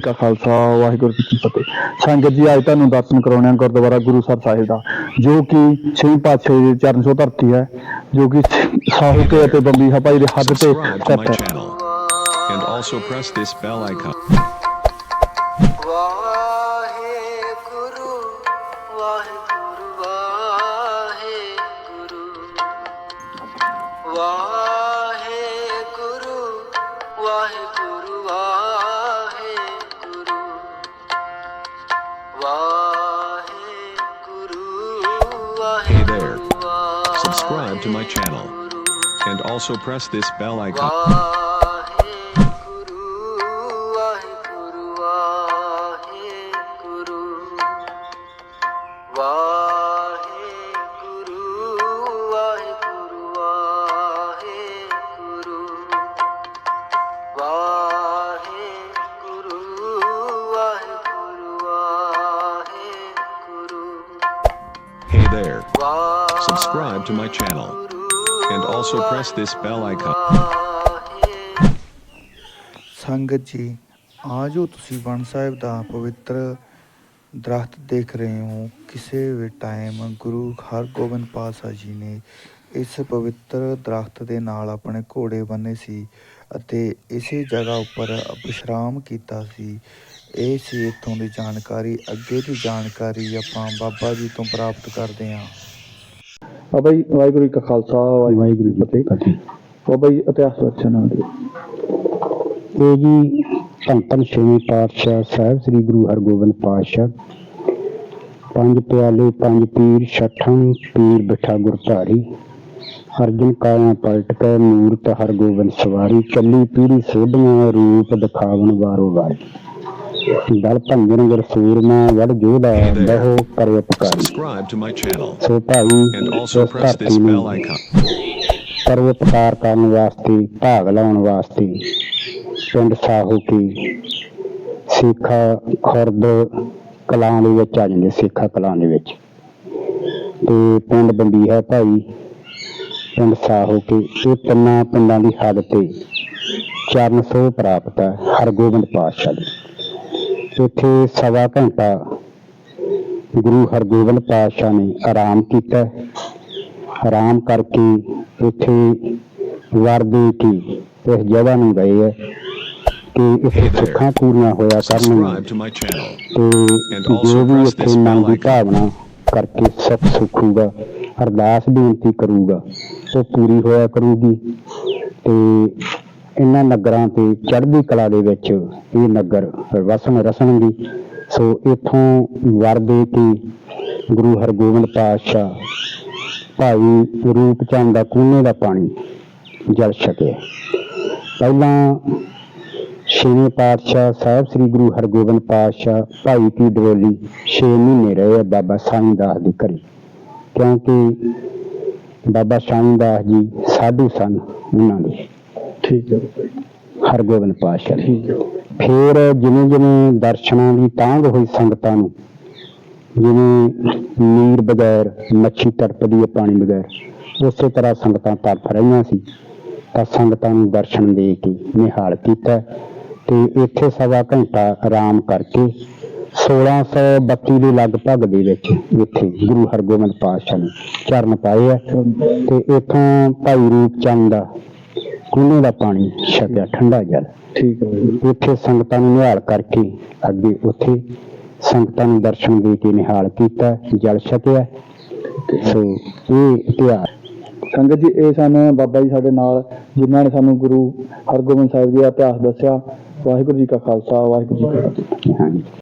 ਕਾ ਖਾਲਸਾ ਵਾਹਿਗੁਰੂ ਜੀ ਕੀ ਫਤਿਹ। ਸੰਗਤ ਜੀ ਅੱਜ ਤੁਹਾਨੂੰ ਦਰਸ਼ਨ ਕਰਾਉਣੇ ਆ ਗੁਰਦੁਆਰਾ ਗੁਰੂਸਰ ਸਾਹਿਬ ਦਾ ਜੋ ਕਿ ਛੇਵੀਂ ਪਾਤਸ਼ਾਹੀ ਦੇ ਚਰਨ ਛੋਹ ਧਰਤੀ ਹੈ ਜੋ ਕਿ ਸਾਹੂਕੇ ਅਤੇ ਬੰਬੀ ਹਪਾਈ ਦੇ ਹੱਦ ਤੇ ਸਥਿਤ ਹੈ। and also press this bell icon. Waheguru Waheguru Waheguru Waheguru. subscribe to my channel. And also press this bell icon. Hey there. Subscribe to my channel. And also press this bell icon. ਸੰਗਤ ਜੀ ਆ ਜੋ ਤੁਸੀਂ ਬਣ ਸਾਹਿਬ ਦਾ ਪਵਿੱਤਰ ਦਰਖਤ ਦੇਖ ਰਹੇ ਹੋ। ਕਿਸੇ ਵੀ ਟਾਈਮ ਗੁਰੂ ਹਰਗੋਬਿੰਦ ਪਾਤਸ਼ਾਹ ਜੀ ਨੇ ਇਸ ਪਵਿੱਤਰ ਦਰਖਤ ਦੇ ਨਾਲ ਆਪਣੇ ਘੋੜੇ ਬੰਨੇ ਸੀ ਅਤੇ ਇਸੇ ਜਗ੍ਹਾ ਉੱਪਰ ਵਿਸ਼ਰਾਮ ਕੀਤਾ ਸੀ। ਇਹ ਸੀ ਇੱਥੋਂ ਦੀ ਜਾਣਕਾਰੀ। ਅੱਗੇ ਦੀ ਜਾਣਕਾਰੀ ਆਪਾਂ ਬਾਬਾ ਜੀ ਤੋਂ ਪ੍ਰਾਪਤ ਕਰਦੇ ਹਾਂ। ਬਾਬਾ ਜੀ, ਵਾਹਿਗੁਰੂ ਜੀ ਕਾ ਖਾਲਸਾ, ਵਾਹਿਗੁਰੂ ਜੀ ਕੀ ਫਤਿਹ। ਬਾਬਾ ਜੀ, ਇਤਿਹਾਸ ਰਚਨਾ ਦੇ। ਇਹ ਜੀ ਧੰਨ ਧੰਨ ਪਾਤਸ਼ਾਹ ਸਾਹਿਬ, ਸ੍ਰੀ ਗੁਰੂ ਹਰਗੋਬਿੰਦ ਪਾਤਸ਼ਾਹ। ਪੰਜ ਪਿਆਲੇ, ਪੰਜ ਪੀਰ, ਛਠਾਂ, ਪੀਰ ਬਿਠਾ ਗੁਰ ਧਾਰੀ ਅਰਜਨ ਕਾਇਆ ਪਲਟ ਕੇ ਮੂਰਤ ਹਰਗੋਬਿੰਦ ਸਵਾਰੀ। ਚੱਲੀ ਪੀੜੀ ਸੋਧੀਆਂ ਰੂਪ ਦਿਖਾਵਣ ਵਾਰੋ ਵਾਰੀ। ਦਲ ਭੰਜਨ ਗੁਰ ਸੂਰਮਾ ਵੜ ਜੋਧਾ ਬਹੁ ਕਰੇ channel ਸੋ ਭਾਈ ਇਸ ਧਰਤੀ ਨੂੰ. ਪਰਵਤਕਾਰ ਕਰਨ ਵਾਸਤੇ ਭਾਗ ਲਾਉਣ ਵਾਸਤੇ ਪਿੰਡ ਸਾਹੂ ਕੀ ਸਿੱਖਾ ਖੁਰਦ ਕਲਾਂ ਦੇ ਵਿੱਚ ਆ ਜਾਂਦੇ ਸਿੱਖਾ ਕਲਾਂ ਦੇ ਵਿੱਚ। ਤੇ ਪਿੰਡ ਬੰਬੀਹਾ ਭਾਈ ਪਿੰਡ ਸਾਹੂ ਕੀ ਇਹ ਤਿੰਨਾਂ ਪਿੰਡਾਂ ਦੀ ਹੱਦ ਤੇ ਚਰਨ ਸੋਹ ਪ੍ਰਾਪਤ ਹੈ ਹਰਗੋਬਿੰਦ ਪਾਤਸ਼ਾਹ ਦੀ। ਇੱਥੇ ਸਵਾ ਘੰਟਾ ਗੁਰੂ ਹਰਗੋਬਿੰਦ ਪਾਤਸ਼ਾਹ ਨੇ ਆਰਾਮ ਕੀਤਾ ਆਰਾਮ ਕਰਕੇ ਇੱਥੇ ਵਰਦੇ ਕੀ ਇਸ ਜਗ੍ਹਾ ਨੂੰ ਗਏ ਹੈ ਕਿ there. ਸੁੱਖਾਂ ਪੂਰੀਆਂ ਹੋਇਆ ਕਰਨਗੀਆਂ ਤੇ ਜੋ ਵੀ ਇੱਥੇ ਮਨ ਦੀ. ਭਾਵਨਾ ਕਰਕੇ ਸੁੱਖ ਸੁਖੂਗਾ ਅਰਦਾਸ ਬੇਨਤੀ ਕਰੂਗਾ ਉਹ ਪੂਰੀ ਹੋਇਆ ਕਰੂਗੀ ਤੇ ਇਹਨਾਂ ਨਗਰਾਂ ਤੇ ਚੜ੍ਹਦੀ ਕਲਾ ਦੇ ਵਿੱਚ ਇਹ ਨਗਰ ਵਸਣ ਰਸਣਗੇ। ਸੋ ਇਥੋਂ ਵਰ ਦੇ ਕੇ ਗੁਰੂ ਹਰਗੋਬਿੰਦ ਪਾਤਸ਼ਾਹ ਭਾਈ ਰੂਪ ਚੰਦ ਦਾ ਕੂਨੇ ਦਾ ਪਾਣੀ ਜਲ ਛਕਿਆ ਪਹਿਲਾਂ ਛੇਵੇਂ ਪਾਤਸ਼ਾਹ ਸਾਹਿਬ ਸ੍ਰੀ ਗੁਰੂ ਹਰਗੋਬਿੰਦ ਪਾਤਸ਼ਾਹ ਭਾਈ ਕੀ ਡਰੋਲੀ 6 ਮਹੀਨੇ ਰਹੇ ਆ ਬਾਬਾ ਸਾਈਂ ਦਾਸ ਦੀ ਘਰੇ। ਕਿਉਂਕਿ ਬਾਬਾ ਸਾਈਂ ਦਾਸ ਜੀ ਸਾਧੂ ਸਨ ਉਹਨਾਂ ਦੇ। ਠੀਕ ਹੈ ਹਰਗੋਬਿੰਦ ਦੇ ਠੀਕ ਹੈ ਫਿਰ ਜਿਵੇਂ ਜਿਵੇਂ ਦਰਸ਼ਨਾਂ ਦੀ ਤਾਂਘ ਹੋਈ ਸੰਗਤਾਂ ਨੂੰ ਜਿਵੇਂ ਨੀਰ ਬਗੈਰ ਮੱਛੀ ਤੜਪਦੀ ਹੈ ਪਾਣੀ ਬਗੈਰ ਉਸੇ ਤਰ੍ਹਾਂ ਸੰਗਤਾਂ ਤੜਫ ਰਹੀਆਂ ਸੀ। ਤਾਂ ਸੰਗਤਾਂ ਨੂੰ ਦਰਸ਼ਨ ਦੇ ਕੇ ਨਿਹਾਲ ਕੀਤਾ ਤੇ ਇੱਥੇ ਸਵਾ ਘੰਟਾ ਆਰਾਮ ਕਰਕੇ 1632 ਦੇ ਲਗਭਗ ਦੇ ਵਿੱਚ ਇੱਥੇ ਗੁਰੂ ਹਰਗੋਬਿੰਦ ਪਾਤਸ਼ਾਹ ਨੇ ਚਰਨ ਪਾਏ ਆ। ਤੇ ਇੱਥੋਂ ਭਾਈ ਰੂਪ ਚੰਦ ਦਾ ਕੂਨੇ ਦਾ ਪਾਣੀ ਛਕਿਆ ਠੰਡਾ ਜਲ। ਠੀਕ ਹੈ ਉੱਥੇ ਸੰਗਤਾਂ ਨੂੰ ਨਿਹਾਲ ਕਰਕੇ ਅੱਗੇ ਉੱਥੇ ਸੰਗਤਾਂ ਨੂੰ ਦਰਸ਼ਨ ਦੇ ਕੇ ਨਿਹਾਲ ਕੀਤਾ ਜਲ ਛਕਿਆ। ਸੋ ਇਹ ਇਤਿਹਾਸ ਸੰਗਤ ਜੀ ਇਹ ਸਨ ਬਾਬਾ ਜੀ ਸਾਡੇ ਨਾਲ ਜਿਨ੍ਹਾਂ ਨੇ ਸਾਨੂੰ ਗੁਰੂ ਹਰਗੋਬਿੰਦ ਸਾਹਿਬ ਜੀ ਦਾ ਇਤਿਹਾਸ ਦੱਸਿਆ ਵਾਹਿਗੁਰੂ ਜੀ ਕਾ ਖਾਲਸਾ ਵਾਹਿਗੁਰੂ ਜੀ ਕੀ ਫਤਿਹ। ਹਾਂਜੀ।